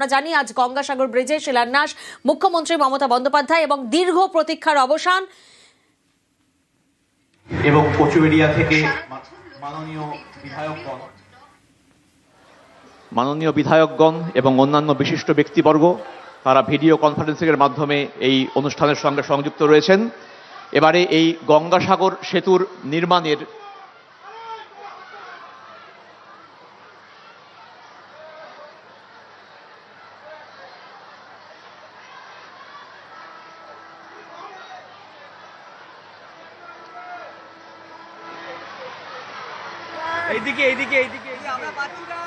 আমরা জানি আজ গঙ্গাসাগর ব্রিজের শিলান্যাস মুখ্যমন্ত্রী মমতা বন্দ্যোপাধ্যায় এবং দীর্ঘ প্রতীক্ষার অবসান। এবং কচুবেড়িয়া থেকে মাননীয় বিধায়কগণ। মাননীয় বিধায়কগণ এবং অন্যান্য বিশিষ্ট ব্যক্তিবর্গ তারা ভিডিও কনফারেন্সিংয়ের মাধ্যমে এই অনুষ্ঠানের সঙ্গে সংযুক্ত রয়েছেন। এবারে এই গঙ্গাসাগর সেতুর নির্মাণের এইদিকে এইদিকে এইদিকে। আমরা পাচ্ছি না।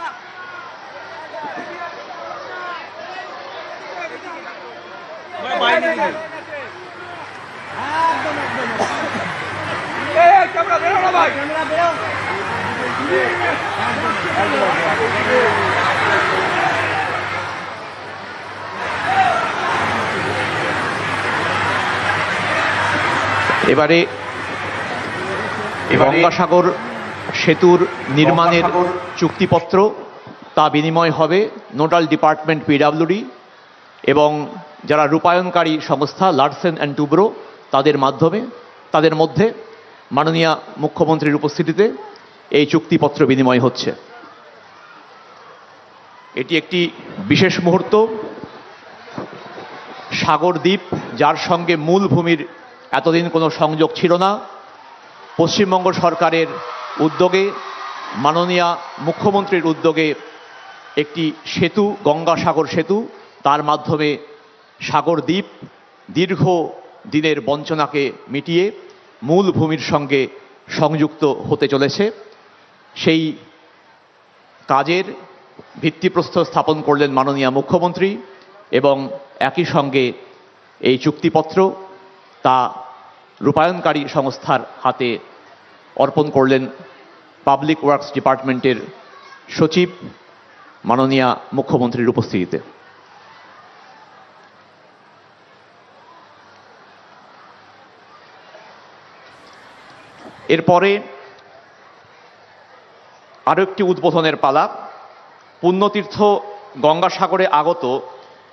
এই ক্যামেরা বেরো না ভাই। ক্যামেরা বেরো। এবারে এবারে গঙ্গাসাগর সেতুর নির্মাণের চুক্তিপত্র তা বিনিময় হবে নোডাল ডিপার্টমেন্ট পিডাব্লিউডি এবং যারা রূপায়ণকারী সংস্থা লার্সেন অ্যান্ড টুব্রো তাদের মাধ্যমে তাদের মধ্যে মাননীয় মুখ্যমন্ত্রীর উপস্থিতিতে এই চুক্তিপত্র বিনিময় হচ্ছে। এটি একটি বিশেষ মুহূর্ত। সাগর দ্বীপ যার সঙ্গে মূল ভূমির এতদিন কোনো সংযোগ ছিল না। পশ্চিমবঙ্গ সরকারের উদ্যোগে, মাননীয় মুখ্যমন্ত্রীর উদ্যোগে একটি সেতু, গঙ্গাসাগর সেতু, তার মাধ্যমে সাগর দ্বীপ দীর্ঘ দিনের বঞ্চনাকে মিটিয়ে মূল ভূমির সঙ্গে সংযুক্ত হতে চলেছে। সেই কাজের ভিত্তিপ্রস্তর স্থাপন করলেন মাননীয় মুখ্যমন্ত্রী এবং একই সঙ্গে এই চুক্তিপত্র তা রূপায়ণকারী সংস্থার হাতে অর্পণ করলেন পাবলিক ওয়ার্কস ডিপার্টমেন্টের সচিব মাননীয় মুখ্যমন্ত্রীর উপস্থিতিতে। এরপরে আরও একটি উদ্বোধনের পালা। পুণ্যতীর্থ গঙ্গাসাগরে আগত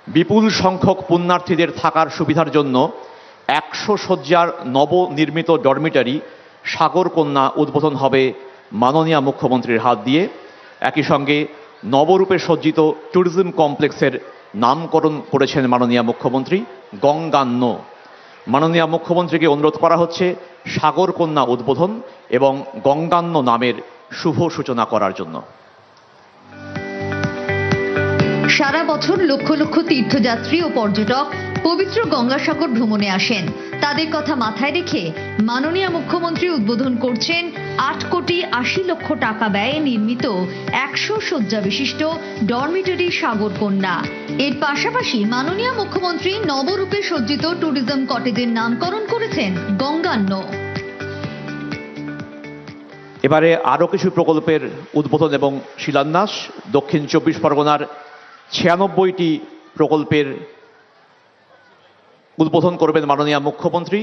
বিপুল সংখ্যক পুণ্যার্থীদের থাকার সুবিধার জন্য একশো শয্যার নবনির্মিত ডরমিটারি সাগরকন্যা উদ্বোধন হবে মাননীয় মুখ্যমন্ত্রীর হাত দিয়ে। একই সঙ্গে নবরূপে সজ্জিত ট্যুরিজম কমপ্লেক্সের নামকরণ করেছেন মাননীয় মুখ্যমন্ত্রী গঙ্গান্ন মাননীয় মুখ্যমন্ত্রীকে অনুরোধ করা হচ্ছে সাগরকন্যা উদ্বোধন এবং গঙ্গান্ন নামের শুভ সূচনা করার জন্য। সারা বছর লক্ষ লক্ষ তীর্থযাত্রী ও পর্যটক পবিত্র গঙ্গাসাগর ভ্রমণে আসেন। তাদের কথা মাথায় রেখে মাননীয় মুখ্যমন্ত্রী উদ্বোধন করছেন আট কোটি আশি লক্ষ টাকা ব্যয়ে নির্মিত একশো শয্যা বিশিষ্ট ডরমিটরি সাগর কন্যা এর পাশাপাশি মাননীয় মুখ্যমন্ত্রী নবরূপে সজ্জিত ট্যুরিজম কটেজের নামকরণ করেছেন গঙ্গান্ন। এবারে আরও কিছু প্রকল্পের উদ্বোধন এবং শিলান্যাস। দক্ষিণ চব্বিশ পরগনার ছিয়ানব্বইটি প্রকল্পের উদ্বোধন করবেন মাননীয় মুখ্যমন্ত্রী।